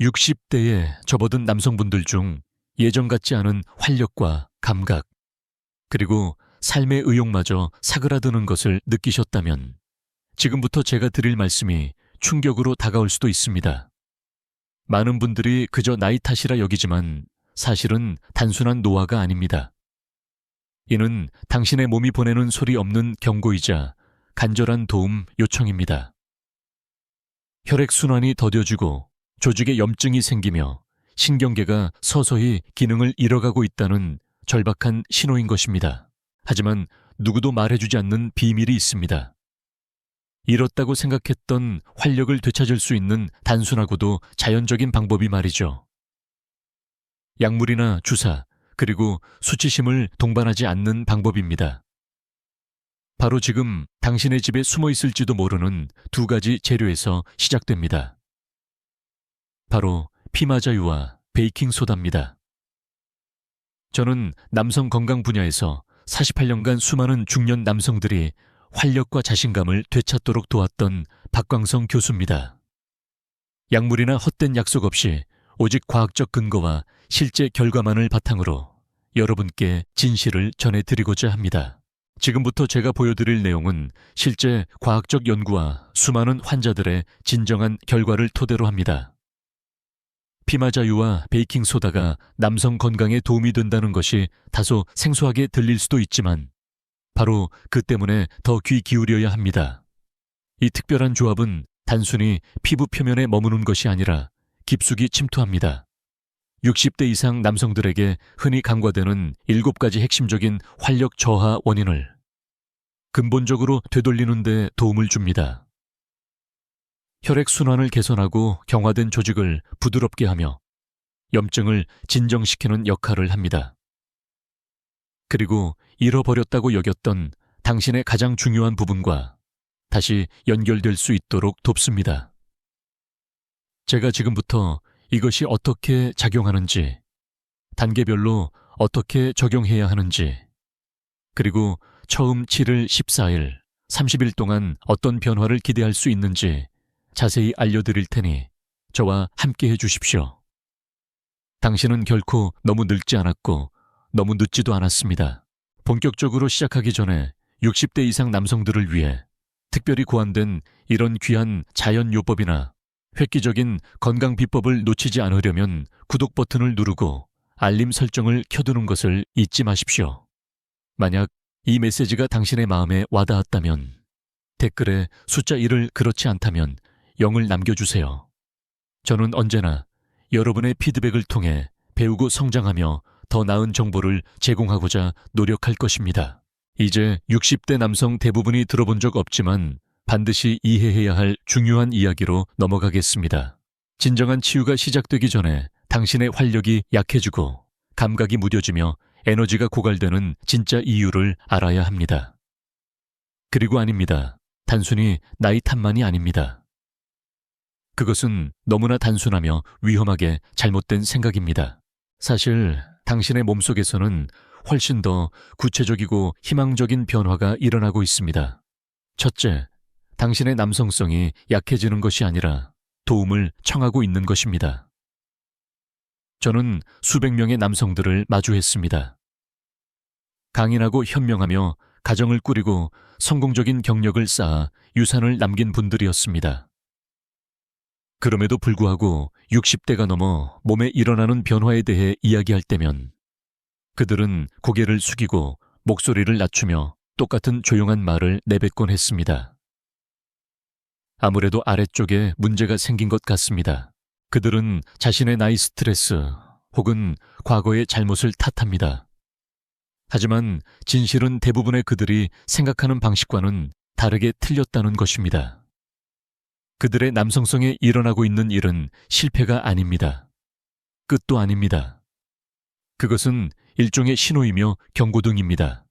60대에 접어든 남성분들 중 예전 같지 않은 활력과 감각, 그리고 삶의 의욕마저 사그라드는 것을 느끼셨다면 지금부터 제가 드릴 말씀이 충격으로 다가올 수도 있습니다. 많은 분들이 그저 나이 탓이라 여기지만 사실은 단순한 노화가 아닙니다. 이는 당신의 몸이 보내는 소리 없는 경고이자 간절한 도움 요청입니다. 혈액순환이 더뎌지고 조직에 염증이 생기며 신경계가 서서히 기능을 잃어가고 있다는 절박한 신호인 것입니다. 하지만 누구도 말해주지 않는 비밀이 있습니다. 잃었다고 생각했던 활력을 되찾을 수 있는 단순하고도 자연적인 방법이 말이죠. 약물이나 주사, 그리고 수치심을 동반하지 않는 방법입니다. 바로 지금 당신의 집에 숨어 있을지도 모르는 두 가지 재료에서 시작됩니다. 바로 피마자유와 베이킹 소다입니다. 저는 남성 건강 분야에서 48년간 수많은 중년 남성들이 활력과 자신감을 되찾도록 도왔던 박광성 교수입니다. 약물이나 헛된 약속 없이 오직 과학적 근거와 실제 결과만을 바탕으로 여러분께 진실을 전해드리고자 합니다. 지금부터 제가 보여드릴 내용은 실제 과학적 연구와 수많은 환자들의 진정한 결과를 토대로 합니다. 피마자유와 베이킹소다가 남성 건강에 도움이 된다는 것이 다소 생소하게 들릴 수도 있지만 바로 그 때문에 더 귀 기울여야 합니다. 이 특별한 조합은 단순히 피부 표면에 머무는 것이 아니라 깊숙이 침투합니다. 60대 이상 남성들에게 흔히 간과되는 7가지 핵심적인 활력 저하 원인을 근본적으로 되돌리는 데 도움을 줍니다. 혈액순환을 개선하고 경화된 조직을 부드럽게 하며 염증을 진정시키는 역할을 합니다. 그리고 잃어버렸다고 여겼던 당신의 가장 중요한 부분과 다시 연결될 수 있도록 돕습니다. 제가 지금부터 이것이 어떻게 작용하는지, 단계별로 어떻게 적용해야 하는지, 그리고 처음 7일 14일, 30일 동안 어떤 변화를 기대할 수 있는지 자세히 알려드릴 테니 저와 함께 해주십시오. 당신은 결코 너무 늙지 않았고 너무 늦지도 않았습니다. 본격적으로 시작하기 전에 60대 이상 남성들을 위해 특별히 고안된 이런 귀한 자연요법이나 획기적인 건강 비법을 놓치지 않으려면 구독 버튼을 누르고 알림 설정을 켜두는 것을 잊지 마십시오. 만약 이 메시지가 당신의 마음에 와닿았다면 댓글에 숫자 1을 그렇지 않다면 0을 남겨주세요. 저는 언제나 여러분의 피드백을 통해 배우고 성장하며 더 나은 정보를 제공하고자 노력할 것입니다. 이제 60대 남성 대부분이 들어본 적 없지만 반드시 이해해야 할 중요한 이야기로 넘어가겠습니다. 진정한 치유가 시작되기 전에 당신의 활력이 약해지고 감각이 무뎌지며 에너지가 고갈되는 진짜 이유를 알아야 합니다. 그리고 아닙니다. 단순히 나이 탓만이 아닙니다. 그것은 너무나 단순하며 위험하게 잘못된 생각입니다. 사실 당신의 몸속에서는 훨씬 더 구체적이고 희망적인 변화가 일어나고 있습니다. 첫째, 당신의 남성성이 약해지는 것이 아니라 도움을 청하고 있는 것입니다. 저는 수백 명의 남성들을 마주했습니다. 강인하고 현명하며 가정을 꾸리고 성공적인 경력을 쌓아 유산을 남긴 분들이었습니다. 그럼에도 불구하고 60대가 넘어 몸에 일어나는 변화에 대해 이야기할 때면 그들은 고개를 숙이고 목소리를 낮추며 똑같은 조용한 말을 내뱉곤 했습니다. 아무래도 아래쪽에 문제가 생긴 것 같습니다. 그들은 자신의 나이 스트레스 혹은 과거의 잘못을 탓합니다. 하지만 진실은 대부분의 그들이 생각하는 방식과는 다르게 틀렸다는 것입니다. 그들의 남성성에 일어나고 있는 일은 실패가 아닙니다. 끝도 아닙니다. 그것은 일종의 신호이며 경고등입니다.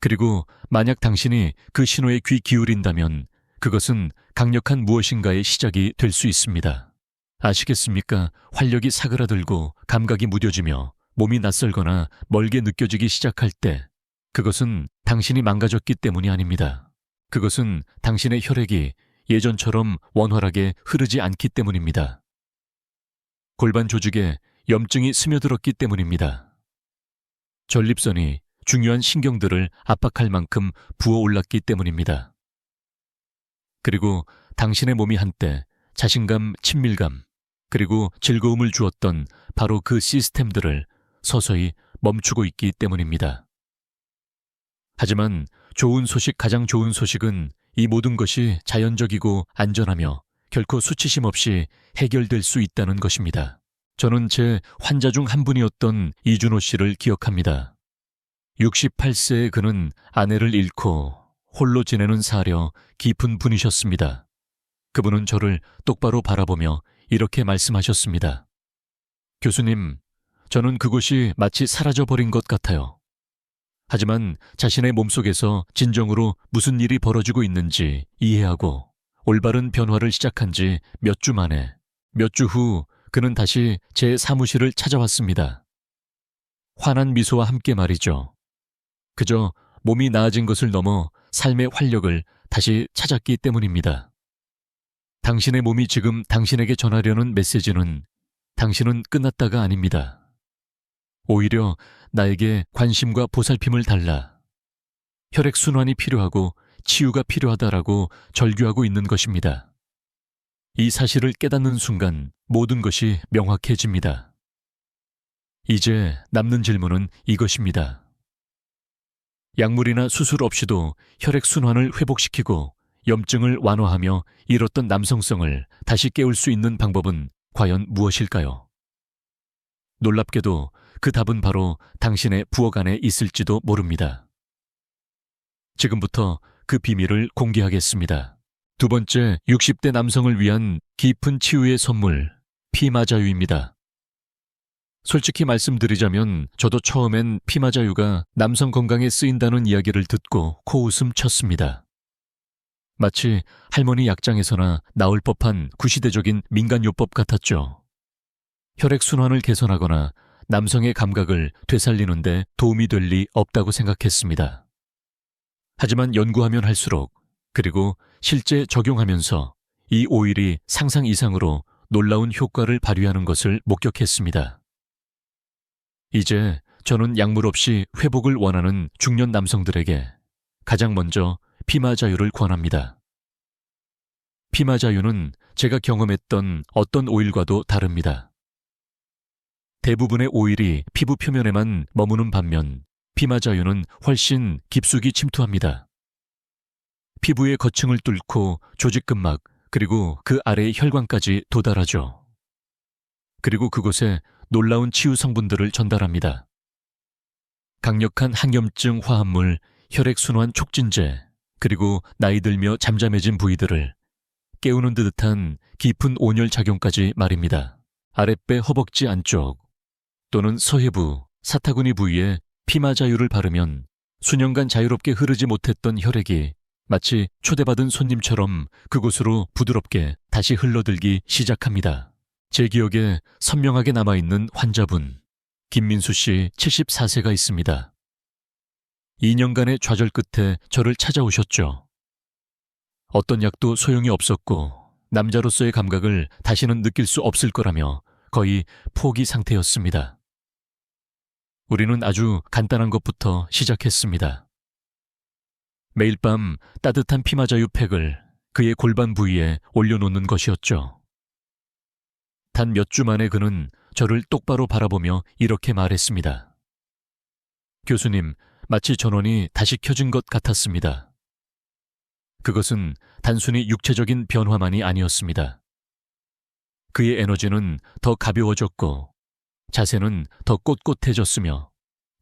그리고 만약 당신이 그 신호에 귀 기울인다면 그것은 강력한 무엇인가의 시작이 될 수 있습니다. 아시겠습니까? 활력이 사그라들고 감각이 무뎌지며 몸이 낯설거나 멀게 느껴지기 시작할 때 그것은 당신이 망가졌기 때문이 아닙니다. 그것은 당신의 혈액이 예전처럼 원활하게 흐르지 않기 때문입니다. 골반 조직에 염증이 스며들었기 때문입니다. 전립선이 중요한 신경들을 압박할 만큼 부어 올랐기 때문입니다. 그리고 당신의 몸이 한때 자신감, 친밀감, 그리고 즐거움을 주었던 바로 그 시스템들을 서서히 멈추고 있기 때문입니다. 하지만 좋은 소식, 가장 좋은 소식은 이 모든 것이 자연적이고 안전하며 결코 수치심 없이 해결될 수 있다는 것입니다. 저는 제 환자 중 한 분이었던 이준호 씨를 기억합니다. 68세의 그는 아내를 잃고 홀로 지내는 사려 깊은 분이셨습니다. 그분은 저를 똑바로 바라보며 이렇게 말씀하셨습니다. 교수님, 저는 그곳이 마치 사라져버린 것 같아요. 하지만 자신의 몸속에서 진정으로 무슨 일이 벌어지고 있는지 이해하고 올바른 변화를 시작한 지 몇 주 만에 몇 주 후 그는 다시 제 사무실을 찾아왔습니다. 환한 미소와 함께 말이죠. 그저 몸이 나아진 것을 넘어 삶의 활력을 다시 찾았기 때문입니다. 당신의 몸이 지금 당신에게 전하려는 메시지는 당신은 끝났다가 아닙니다. 오히려 나에게 관심과 보살핌을 달라. 혈액순환이 필요하고 치유가 필요하다라고 절규하고 있는 것입니다. 이 사실을 깨닫는 순간 모든 것이 명확해집니다. 이제 남는 질문은 이것입니다. 약물이나 수술 없이도 혈액순환을 회복시키고 염증을 완화하며 잃었던 남성성을 다시 깨울 수 있는 방법은 과연 무엇일까요? 놀랍게도 그 답은 바로 당신의 부엌 안에 있을지도 모릅니다. 지금부터 그 비밀을 공개하겠습니다. 두 번째, 60대 남성을 위한 깊은 치유의 선물, 피마자유입니다. 솔직히 말씀드리자면 저도 처음엔 피마자유가 남성 건강에 쓰인다는 이야기를 듣고 코웃음 쳤습니다. 마치 할머니 약장에서나 나올 법한 구시대적인 민간요법 같았죠. 혈액순환을 개선하거나 남성의 감각을 되살리는데 도움이 될 리 없다고 생각했습니다. 하지만 연구하면 할수록 그리고 실제 적용하면서 이 오일이 상상 이상으로 놀라운 효과를 발휘하는 것을 목격했습니다. 이제 저는 약물 없이 회복을 원하는 중년 남성들에게 가장 먼저 피마자유를 권합니다. 피마자유는 제가 경험했던 어떤 오일과도 다릅니다. 대부분의 오일이 피부 표면에만 머무는 반면 피마자유는 훨씬 깊숙이 침투합니다. 피부의 거층을 뚫고 조직근막 그리고 그 아래의 혈관까지 도달하죠. 그리고 그곳에 놀라운 치유 성분들을 전달합니다. 강력한 항염증 화합물, 혈액순환 촉진제, 그리고 나이 들며 잠잠해진 부위들을 깨우는 듯한 깊은 온열 작용까지 말입니다. 아랫배 허벅지 안쪽 또는 서해부, 사타구니 부위에 피마자유를 바르면 수년간 자유롭게 흐르지 못했던 혈액이 마치 초대받은 손님처럼 그곳으로 부드럽게 다시 흘러들기 시작합니다. 제 기억에 선명하게 남아있는 환자분, 김민수 씨 74세가 있습니다. 2년간의 좌절 끝에 저를 찾아오셨죠. 어떤 약도 소용이 없었고 남자로서의 감각을 다시는 느낄 수 없을 거라며 거의 포기 상태였습니다. 우리는 아주 간단한 것부터 시작했습니다. 매일 밤 따뜻한 피마자유 팩을 그의 골반 부위에 올려놓는 것이었죠. 단 몇 주 만에 그는 저를 똑바로 바라보며 이렇게 말했습니다. 교수님, 마치 전원이 다시 켜진 것 같았습니다. 그것은 단순히 육체적인 변화만이 아니었습니다. 그의 에너지는 더 가벼워졌고 자세는 더 꼿꼿해졌으며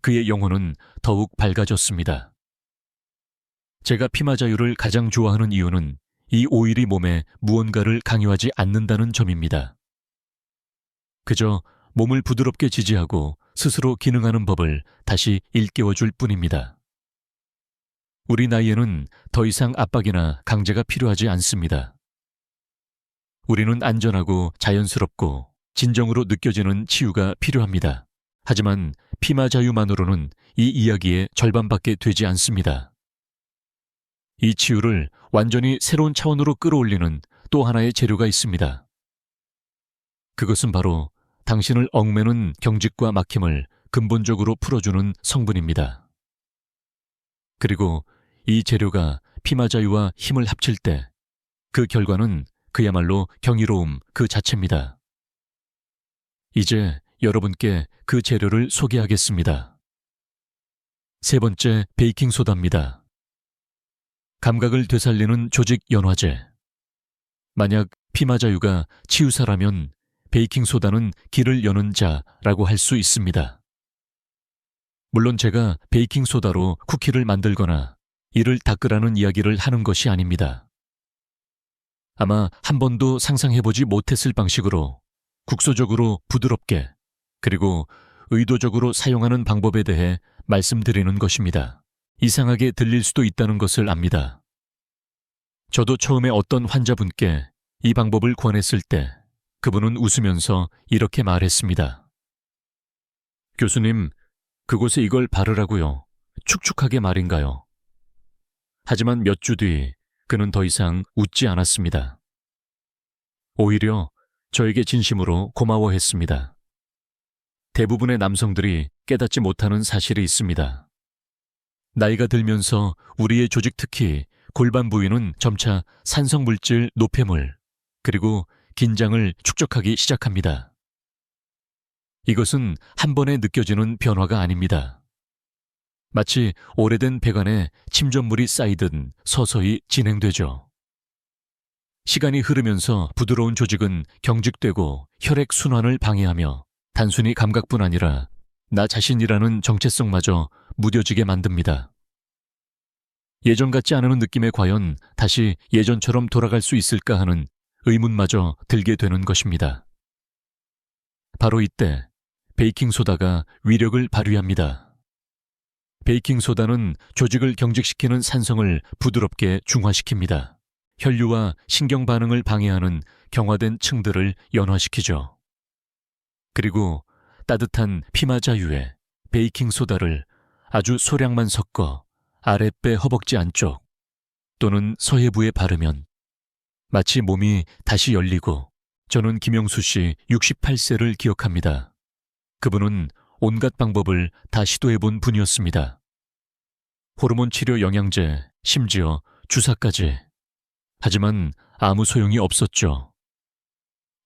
그의 영혼은 더욱 밝아졌습니다. 제가 피마자유를 가장 좋아하는 이유는 이 오일이 몸에 무언가를 강요하지 않는다는 점입니다. 그저 몸을 부드럽게 지지하고 스스로 기능하는 법을 다시 일깨워 줄 뿐입니다. 우리 나이에는 더 이상 압박이나 강제가 필요하지 않습니다. 우리는 안전하고 자연스럽고 진정으로 느껴지는 치유가 필요합니다. 하지만 피마 자유만으로는 이 이야기의 절반밖에 되지 않습니다. 이 치유를 완전히 새로운 차원으로 끌어올리는 또 하나의 재료가 있습니다. 그것은 바로 당신을 얽매는 경직과 막힘을 근본적으로 풀어주는 성분입니다. 그리고 이 재료가 피마자유와 힘을 합칠 때 그 결과는 그야말로 경이로움 그 자체입니다. 이제 여러분께 그 재료를 소개하겠습니다. 세 번째 베이킹소다입니다. 감각을 되살리는 조직 연화제. 만약 피마자유가 치유사라면 베이킹소다는 길을 여는 자라고 할 수 있습니다. 물론 제가 베이킹소다로 쿠키를 만들거나 이를 닦으라는 이야기를 하는 것이 아닙니다. 아마 한 번도 상상해보지 못했을 방식으로 국소적으로 부드럽게 그리고 의도적으로 사용하는 방법에 대해 말씀드리는 것입니다. 이상하게 들릴 수도 있다는 것을 압니다. 저도 처음에 어떤 환자분께 이 방법을 권했을 때 그분은 웃으면서 이렇게 말했습니다. 교수님, 그곳에 이걸 바르라고요. 축축하게 말인가요? 하지만 몇 주 뒤 그는 더 이상 웃지 않았습니다. 오히려 저에게 진심으로 고마워했습니다. 대부분의 남성들이 깨닫지 못하는 사실이 있습니다. 나이가 들면서 우리의 조직 특히 골반 부위는 점차 산성물질 노폐물 그리고 긴장을 축적하기 시작합니다. 이것은 한 번에 느껴지는 변화가 아닙니다. 마치 오래된 배관에 침전물이 쌓이듯 서서히 진행되죠. 시간이 흐르면서 부드러운 조직은 경직되고 혈액 순환을 방해하며 단순히 감각뿐 아니라 나 자신이라는 정체성마저 무뎌지게 만듭니다. 예전 같지 않은 느낌에 과연 다시 예전처럼 돌아갈 수 있을까 하는 의문마저 들게 되는 것입니다. 바로 이때 베이킹소다가 위력을 발휘합니다. 베이킹소다는 조직을 경직시키는 산성을 부드럽게 중화시킵니다. 혈류와 신경 반응을 방해하는 경화된 층들을 연화시키죠. 그리고 따뜻한 피마자유에 베이킹소다를 아주 소량만 섞어 아랫배 허벅지 안쪽 또는 서해부에 바르면 마치 몸이 다시 열리고 저는 김영수 씨 68세를 기억합니다. 그분은 온갖 방법을 다 시도해 본 분이었습니다. 호르몬 치료 영양제, 심지어 주사까지. 하지만 아무 소용이 없었죠.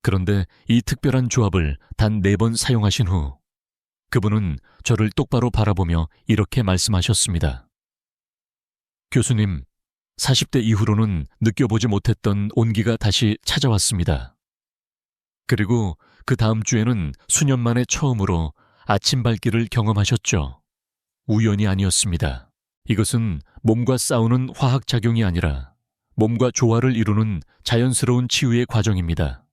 그런데 이 특별한 조합을 단 네 번 사용하신 후 그분은 저를 똑바로 바라보며 이렇게 말씀하셨습니다. 교수님, 40대 이후로는 느껴보지 못했던 온기가 다시 찾아왔습니다. 그리고 그 다음 주에는 수년 만에 처음으로 아침 발길을 경험하셨죠. 우연이 아니었습니다. 이것은 몸과 싸우는 화학작용이 아니라 몸과 조화를 이루는 자연스러운 치유의 과정입니다.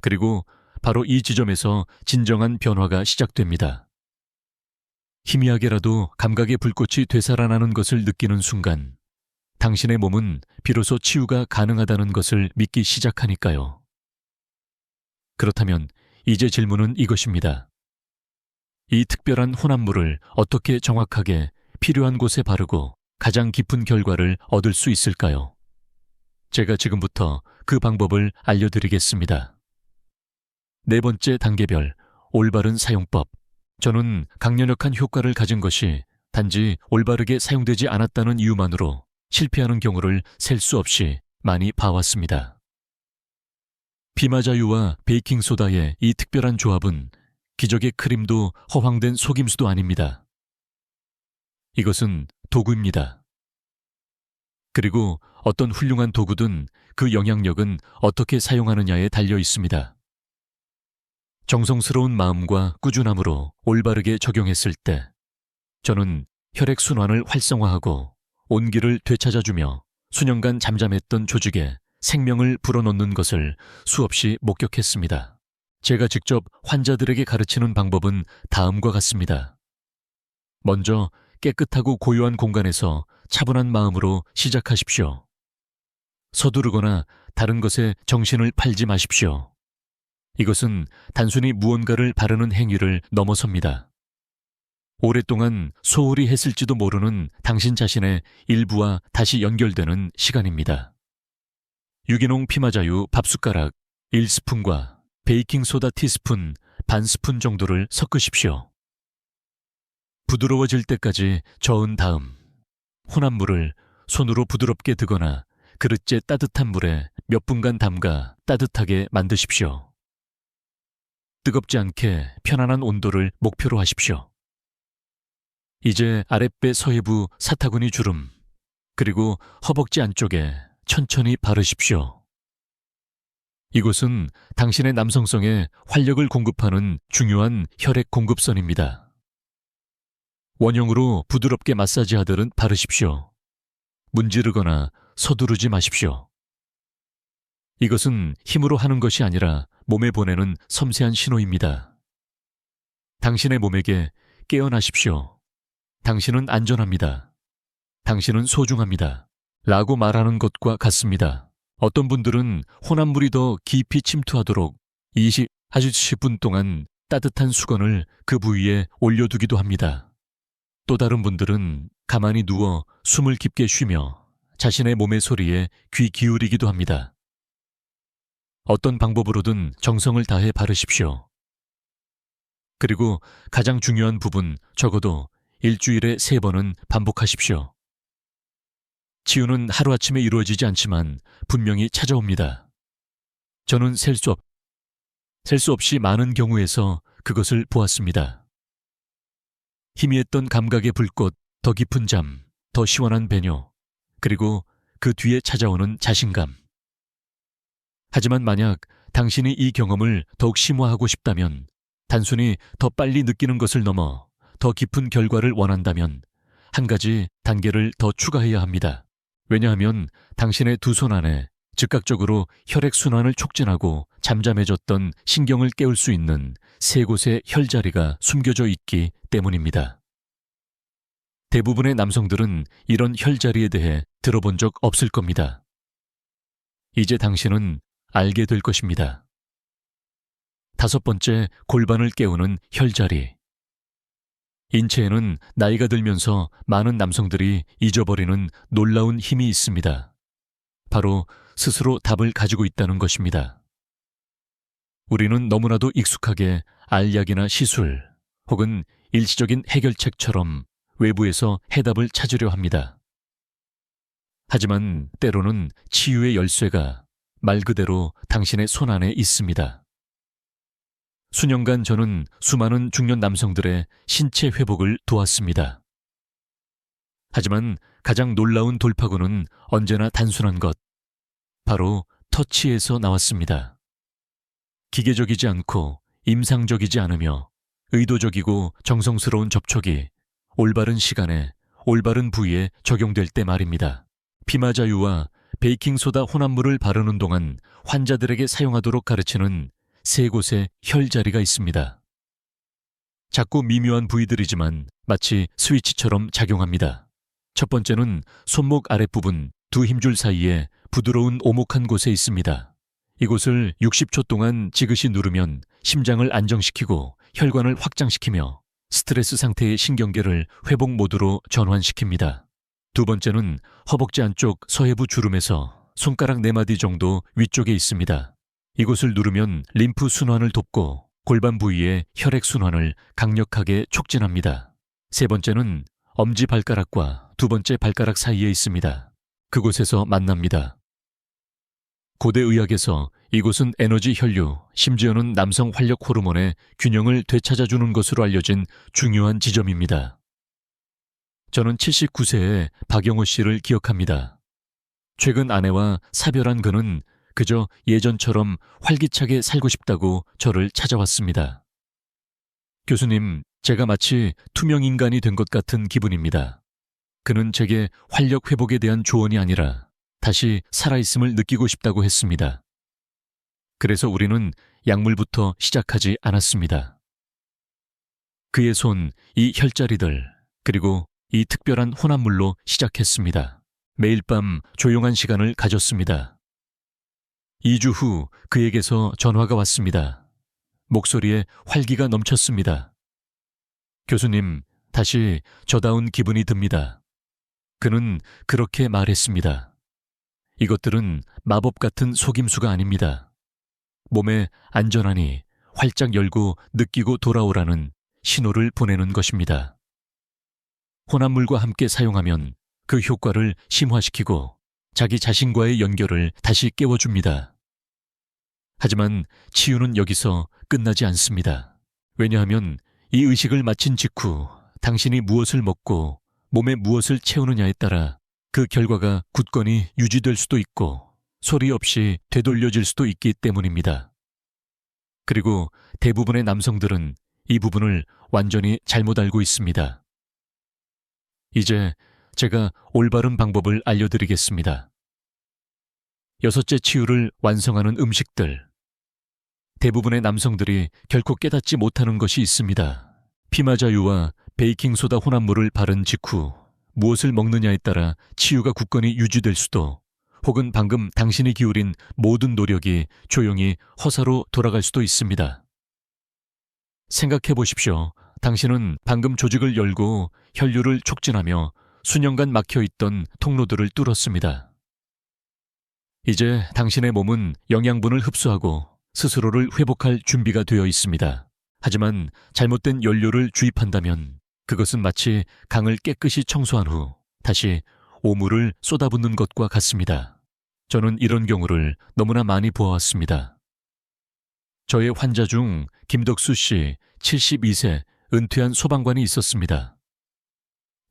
그리고 바로 이 지점에서 진정한 변화가 시작됩니다. 희미하게라도 감각의 불꽃이 되살아나는 것을 느끼는 순간, 당신의 몸은 비로소 치유가 가능하다는 것을 믿기 시작하니까요. 그렇다면 이제 질문은 이것입니다. 이 특별한 혼합물을 어떻게 정확하게 필요한 곳에 바르고 가장 깊은 결과를 얻을 수 있을까요? 제가 지금부터 그 방법을 알려드리겠습니다. 네 번째 단계별 올바른 사용법. 저는 강연역한 효과를 가진 것이 단지 올바르게 사용되지 않았다는 이유만으로 실패하는 경우를 셀 수 없이 많이 봐왔습니다. 피마자유와 베이킹소다의 이 특별한 조합은 기적의 크림도 허황된 속임수도 아닙니다. 이것은 도구입니다. 그리고 어떤 훌륭한 도구든 그 영향력은 어떻게 사용하느냐에 달려 있습니다. 정성스러운 마음과 꾸준함으로 올바르게 적용했을 때 저는 혈액 순환을 활성화하고 온기를 되찾아주며 수년간 잠잠했던 조직에 생명을 불어넣는 것을 수없이 목격했습니다. 제가 직접 환자들에게 가르치는 방법은 다음과 같습니다. 먼저 깨끗하고 고요한 공간에서 차분한 마음으로 시작하십시오. 서두르거나 다른 것에 정신을 팔지 마십시오. 이것은 단순히 무언가를 바르는 행위를 넘어섭니다. 오랫동안 소홀히 했을지도 모르는 당신 자신의 일부와 다시 연결되는 시간입니다. 유기농 피마자유 밥숟가락 1스푼과 베이킹소다 티스푼 반 스푼 정도를 섞으십시오. 부드러워질 때까지 저은 다음 혼합 물을 손으로 부드럽게 드거나 그릇째 따뜻한 물에 몇 분간 담가 따뜻하게 만드십시오. 뜨겁지 않게 편안한 온도를 목표로 하십시오. 이제 아랫배 서해부 사타구니 주름, 그리고 허벅지 안쪽에 천천히 바르십시오. 이곳은 당신의 남성성에 활력을 공급하는 중요한 혈액 공급선입니다. 원형으로 부드럽게 마사지하듯 바르십시오. 문지르거나 서두르지 마십시오. 이것은 힘으로 하는 것이 아니라 몸에 보내는 섬세한 신호입니다. 당신의 몸에게 깨어나십시오. 당신은 안전합니다. 당신은 소중합니다. 라고 말하는 것과 같습니다. 어떤 분들은 혼합물이 더 깊이 침투하도록 20, 아주 10분 동안 따뜻한 수건을 그 부위에 올려두기도 합니다. 또 다른 분들은 가만히 누워 숨을 깊게 쉬며 자신의 몸의 소리에 귀 기울이기도 합니다. 어떤 방법으로든 정성을 다해 바르십시오. 그리고 가장 중요한 부분 적어도 일주일에 세 번은 반복하십시오. 치유는 하루아침에 이루어지지 않지만 분명히 찾아옵니다. 저는 셀 수 없, 셀 수 없이 많은 경우에서 그것을 보았습니다. 희미했던 감각의 불꽃, 더 깊은 잠, 더 시원한 배뇨, 그리고 그 뒤에 찾아오는 자신감. 하지만 만약 당신이 이 경험을 더욱 심화하고 싶다면, 단순히 더 빨리 느끼는 것을 넘어 더 깊은 결과를 원한다면, 한 가지 단계를 더 추가해야 합니다. 왜냐하면 당신의 두 손 안에 즉각적으로 혈액순환을 촉진하고 잠잠해졌던 신경을 깨울 수 있는 세 곳의 혈자리가 숨겨져 있기 때문입니다. 대부분의 남성들은 이런 혈자리에 대해 들어본 적 없을 겁니다. 이제 당신은 알게 될 것입니다. 다섯 번째, 골반을 깨우는 혈자리. 인체에는 나이가 들면서 많은 남성들이 잊어버리는 놀라운 힘이 있습니다. 바로 스스로 답을 가지고 있다는 것입니다. 우리는 너무나도 익숙하게 알약이나 시술 혹은 일시적인 해결책처럼 외부에서 해답을 찾으려 합니다. 하지만 때로는 치유의 열쇠가 말 그대로 당신의 손 안에 있습니다. 수년간 저는 수많은 중년 남성들의 신체 회복을 도왔습니다. 하지만 가장 놀라운 돌파구는 언제나 단순한 것, 바로 터치에서 나왔습니다. 기계적이지 않고 임상적이지 않으며 의도적이고 정성스러운 접촉이 올바른 시간에 올바른 부위에 적용될 때 말입니다. 피마자유와 베이킹소다 혼합물을 바르는 동안 환자들에게 사용하도록 가르치는 세 곳의 혈자리가 있습니다. 작고 미묘한 부위들이지만 마치 스위치처럼 작용합니다. 첫 번째는 손목 아랫부분 두 힘줄 사이에 부드러운 오목한 곳에 있습니다. 이곳을 60초 동안 지그시 누르면 심장을 안정시키고 혈관을 확장시키며 스트레스 상태의 신경계를 회복 모드로 전환시킵니다. 두 번째는 허벅지 안쪽 서해부 주름에서 손가락 네 마디 정도 위쪽에 있습니다. 이곳을 누르면 림프 순환을 돕고 골반 부위의 혈액 순환을 강력하게 촉진합니다. 세 번째는 엄지 발가락과 두 번째 발가락 사이에 있습니다. 그곳에서 만납니다. 고대 의학에서 이곳은 에너지 혈류, 심지어는 남성 활력 호르몬의 균형을 되찾아주는 것으로 알려진 중요한 지점입니다. 저는 79세의 박영호 씨를 기억합니다. 최근 아내와 사별한 그는 그저 예전처럼 활기차게 살고 싶다고 저를 찾아왔습니다. 교수님, 제가 마치 투명 인간이 된 것 같은 기분입니다. 그는 제게 활력 회복에 대한 조언이 아니라 다시 살아있음을 느끼고 싶다고 했습니다. 그래서 우리는 약물부터 시작하지 않았습니다. 그의 손, 이 혈자리들, 그리고 이 특별한 혼합물로 시작했습니다. 매일 밤 조용한 시간을 가졌습니다. 2주 후 그에게서 전화가 왔습니다. 목소리에 활기가 넘쳤습니다. 교수님, 다시 저다운 기분이 듭니다. 그는 그렇게 말했습니다. 이것들은 마법 같은 속임수가 아닙니다. 몸에 안전하니 활짝 열고 느끼고 돌아오라는 신호를 보내는 것입니다. 혼합물과 함께 사용하면 그 효과를 심화시키고 자기 자신과의 연결을 다시 깨워줍니다. 하지만 치유는 여기서 끝나지 않습니다. 왜냐하면 이 의식을 마친 직후 당신이 무엇을 먹고 몸에 무엇을 채우느냐에 따라 그 결과가 굳건히 유지될 수도 있고 소리 없이 되돌려질 수도 있기 때문입니다. 그리고 대부분의 남성들은 이 부분을 완전히 잘못 알고 있습니다. 이제 제가 올바른 방법을 알려드리겠습니다. 여섯째 치유를 완성하는 음식들. 대부분의 남성들이 결코 깨닫지 못하는 것이 있습니다. 피마자유와 베이킹소다 혼합물을 바른 직후 무엇을 먹느냐에 따라 치유가 굳건히 유지될 수도 혹은 방금 당신이 기울인 모든 노력이 조용히 허사로 돌아갈 수도 있습니다. 생각해 보십시오. 당신은 방금 조직을 열고 혈류를 촉진하며 수년간 막혀 있던 통로들을 뚫었습니다. 이제 당신의 몸은 영양분을 흡수하고 스스로를 회복할 준비가 되어 있습니다. 하지만 잘못된 연료를 주입한다면 그것은 마치 강을 깨끗이 청소한 후 다시 오물을 쏟아붓는 것과 같습니다. 저는 이런 경우를 너무나 많이 보아왔습니다. 저의 환자 중 김덕수 씨 72세 은퇴한 소방관이 있었습니다.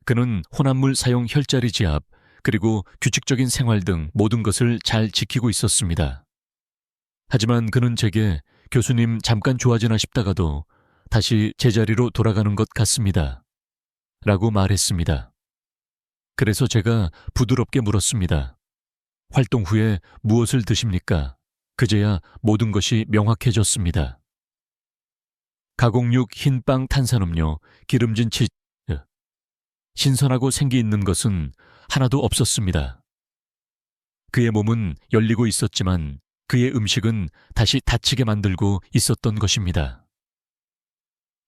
그는 혼합물 사용 혈자리 지압 그리고 규칙적인 생활 등 모든 것을 잘 지키고 있었습니다. 하지만 그는 제게 교수님 잠깐 좋아지나 싶다가도 다시 제자리로 돌아가는 것 같습니다. 라고 말했습니다. 그래서 제가 부드럽게 물었습니다. 활동 후에 무엇을 드십니까? 그제야 모든 것이 명확해졌습니다. 가공육, 흰빵, 탄산음료, 기름진 치즈. 신선하고 생기 있는 것은 하나도 없었습니다. 그의 몸은 열리고 있었지만 그의 음식은 다시 닫히게 만들고 있었던 것입니다.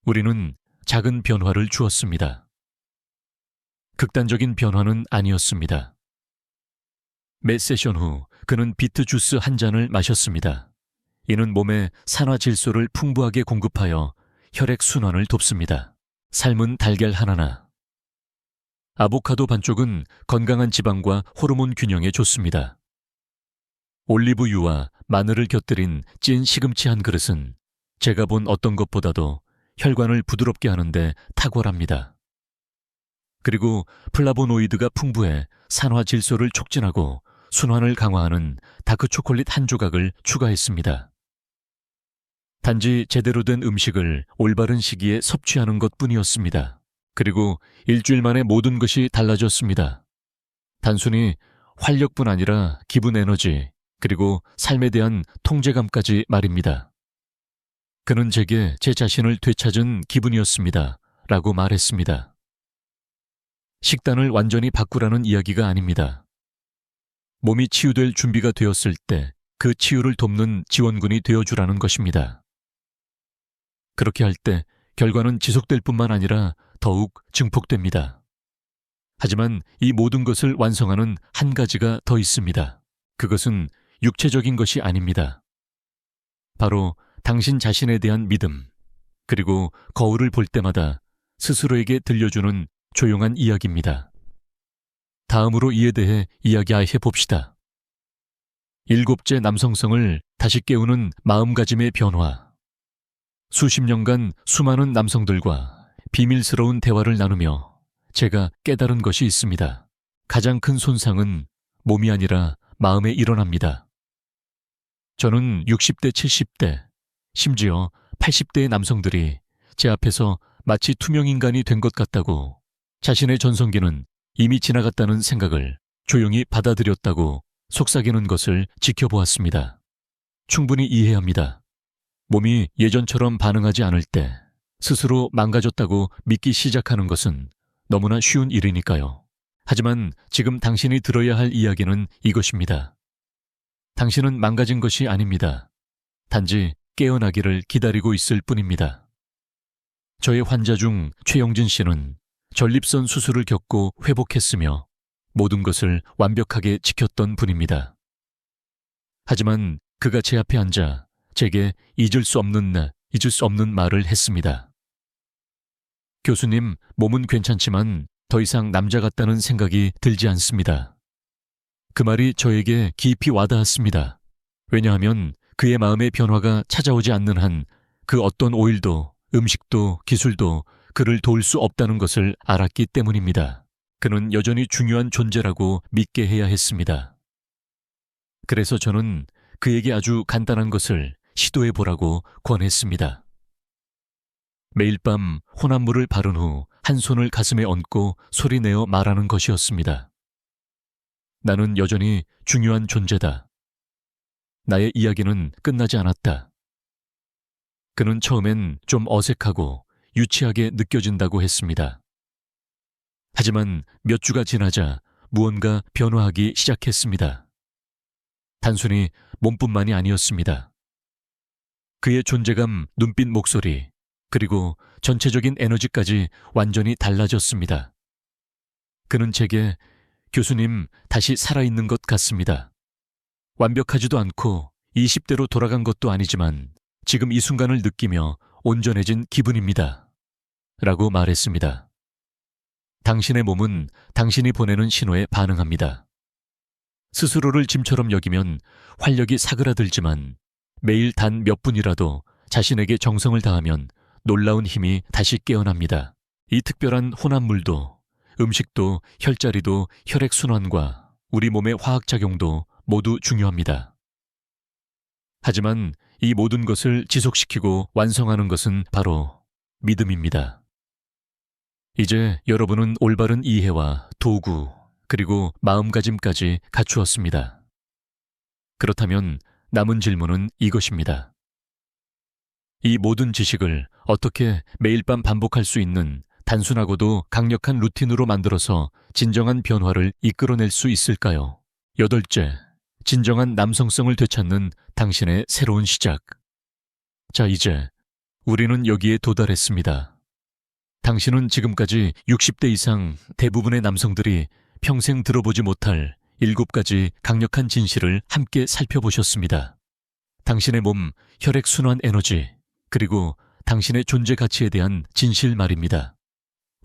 우리는 작은 변화를 주었습니다. 극단적인 변화는 아니었습니다. 몇 세션 후 그는 비트 주스 한 잔을 마셨습니다. 이는 몸에 산화 질소를 풍부하게 공급하여 혈액 순환을 돕습니다. 삶은 달걀 하나나. 아보카도 반쪽은 건강한 지방과 호르몬 균형에 좋습니다. 올리브유와 마늘을 곁들인 찐 시금치 한 그릇은 제가 본 어떤 것보다도 혈관을 부드럽게 하는데 탁월합니다. 그리고 플라보노이드가 풍부해 산화 질소를 촉진하고 순환을 강화하는 다크 초콜릿 한 조각을 추가했습니다. 단지 제대로 된 음식을 올바른 시기에 섭취하는 것 뿐이었습니다. 그리고 일주일 만에 모든 것이 달라졌습니다. 단순히 활력뿐 아니라 기분 에너지, 그리고 삶에 대한 통제감까지 말입니다. 그는 제게 제 자신을 되찾은 기분이었습니다. 라고 말했습니다. 식단을 완전히 바꾸라는 이야기가 아닙니다. 몸이 치유될 준비가 되었을 때 그 치유를 돕는 지원군이 되어주라는 것입니다. 그렇게 할 때 결과는 지속될 뿐만 아니라 더욱 증폭됩니다. 하지만 이 모든 것을 완성하는 한 가지가 더 있습니다. 그것은 육체적인 것이 아닙니다. 바로 당신 자신에 대한 믿음, 그리고 거울을 볼 때마다 스스로에게 들려주는 조용한 이야기입니다. 다음으로 이에 대해 이야기해 봅시다. 일곱째 남성성을 다시 깨우는 마음가짐의 변화. 수십 년간 수많은 남성들과 비밀스러운 대화를 나누며 제가 깨달은 것이 있습니다. 가장 큰 손상은 몸이 아니라 마음에 일어납니다. 저는 60대, 70대, 심지어 80대의 남성들이 제 앞에서 마치 투명인간이 된 것 같다고 자신의 전성기는 이미 지나갔다는 생각을 조용히 받아들였다고 속삭이는 것을 지켜보았습니다. 충분히 이해합니다. 몸이 예전처럼 반응하지 않을 때 스스로 망가졌다고 믿기 시작하는 것은 너무나 쉬운 일이니까요. 하지만 지금 당신이 들어야 할 이야기는 이것입니다. 당신은 망가진 것이 아닙니다. 단지 깨어나기를 기다리고 있을 뿐입니다. 저의 환자 중 최영진 씨는 전립선 수술을 겪고 회복했으며 모든 것을 완벽하게 지켰던 분입니다. 하지만 그가 제 앞에 앉아 제게 잊을 수 없는 날, 잊을 수 없는 말을 했습니다. 교수님, 몸은 괜찮지만 더 이상 남자 같다는 생각이 들지 않습니다. 그 말이 저에게 깊이 와닿았습니다. 왜냐하면 그의 마음의 변화가 찾아오지 않는 한 그 어떤 오일도 음식도 기술도 그를 도울 수 없다는 것을 알았기 때문입니다. 그는 여전히 중요한 존재라고 믿게 해야 했습니다. 그래서 저는 그에게 아주 간단한 것을 시도해 보라고 권했습니다. 매일 밤 혼합물을 바른 후 한 손을 가슴에 얹고 소리내어 말하는 것이었습니다. 나는 여전히 중요한 존재다. 나의 이야기는 끝나지 않았다. 그는 처음엔 좀 어색하고 유치하게 느껴진다고 했습니다. 하지만 몇 주가 지나자 무언가 변화하기 시작했습니다. 단순히 몸뿐만이 아니었습니다. 그의 존재감, 눈빛, 목소리, 그리고 전체적인 에너지까지 완전히 달라졌습니다. 그는 제게 교수님 다시 살아있는 것 같습니다. 완벽하지도 않고 20대로 돌아간 것도 아니지만 지금 이 순간을 느끼며 온전해진 기분입니다. 라고 말했습니다. 당신의 몸은 당신이 보내는 신호에 반응합니다. 스스로를 짐처럼 여기면 활력이 사그라들지만 매일 단 몇 분이라도 자신에게 정성을 다하면 놀라운 힘이 다시 깨어납니다. 이 특별한 혼합물도 음식도 혈자리도 혈액순환과 우리 몸의 화학작용도 모두 중요합니다. 하지만 이 모든 것을 지속시키고 완성하는 것은 바로 믿음입니다. 이제 여러분은 올바른 이해와 도구, 그리고 마음가짐까지 갖추었습니다. 그렇다면 남은 질문은 이것입니다. 이 모든 지식을 어떻게 매일 밤 반복할 수 있는 단순하고도 강력한 루틴으로 만들어서 진정한 변화를 이끌어낼 수 있을까요? 여덟째, 진정한 남성성을 되찾는 당신의 새로운 시작. 자, 이제 우리는 여기에 도달했습니다. 당신은 지금까지 60대 이상 대부분의 남성들이 평생 들어보지 못할 일곱 가지 강력한 진실을 함께 살펴보셨습니다. 당신의 몸, 혈액순환 에너지, 그리고 당신의 존재 가치에 대한 진실 말입니다.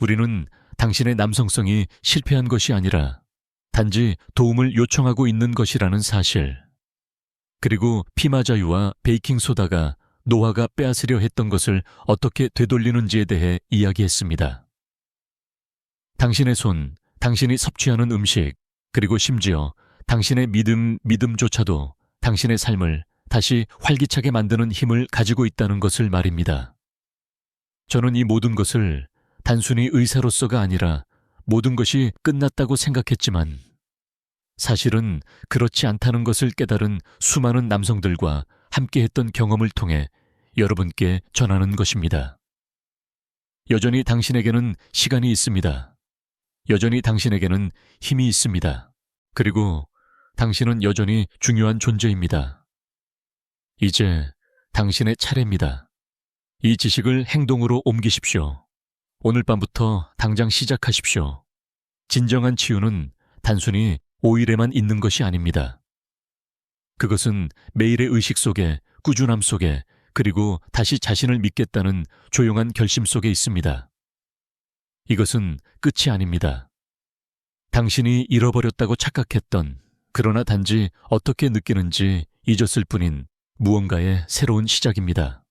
우리는 당신의 남성성이 실패한 것이 아니라 단지 도움을 요청하고 있는 것이라는 사실. 그리고 피마자유와 베이킹소다가 노화가 빼앗으려 했던 것을 어떻게 되돌리는지에 대해 이야기했습니다. 당신의 손, 당신이 섭취하는 음식, 그리고 심지어 당신의 믿음, 믿음조차도 당신의 삶을 다시 활기차게 만드는 힘을 가지고 있다는 것을 말입니다. 저는 이 모든 것을 단순히 의사로서가 아니라 모든 것이 끝났다고 생각했지만 사실은 그렇지 않다는 것을 깨달은 수많은 남성들과 함께했던 경험을 통해 여러분께 전하는 것입니다. 여전히 당신에게는 시간이 있습니다. 여전히 당신에게는 힘이 있습니다. 그리고 당신은 여전히 중요한 존재입니다. 이제 당신의 차례입니다. 이 지식을 행동으로 옮기십시오. 오늘 밤부터 당장 시작하십시오. 진정한 치유는 단순히 오일에만 있는 것이 아닙니다. 그것은 매일의 의식 속에, 꾸준함 속에, 그리고 다시 자신을 믿겠다는 조용한 결심 속에 있습니다. 이것은 끝이 아닙니다. 당신이 잃어버렸다고 착각했던, 그러나 단지 어떻게 느끼는지 잊었을 뿐인 무언가의 새로운 시작입니다.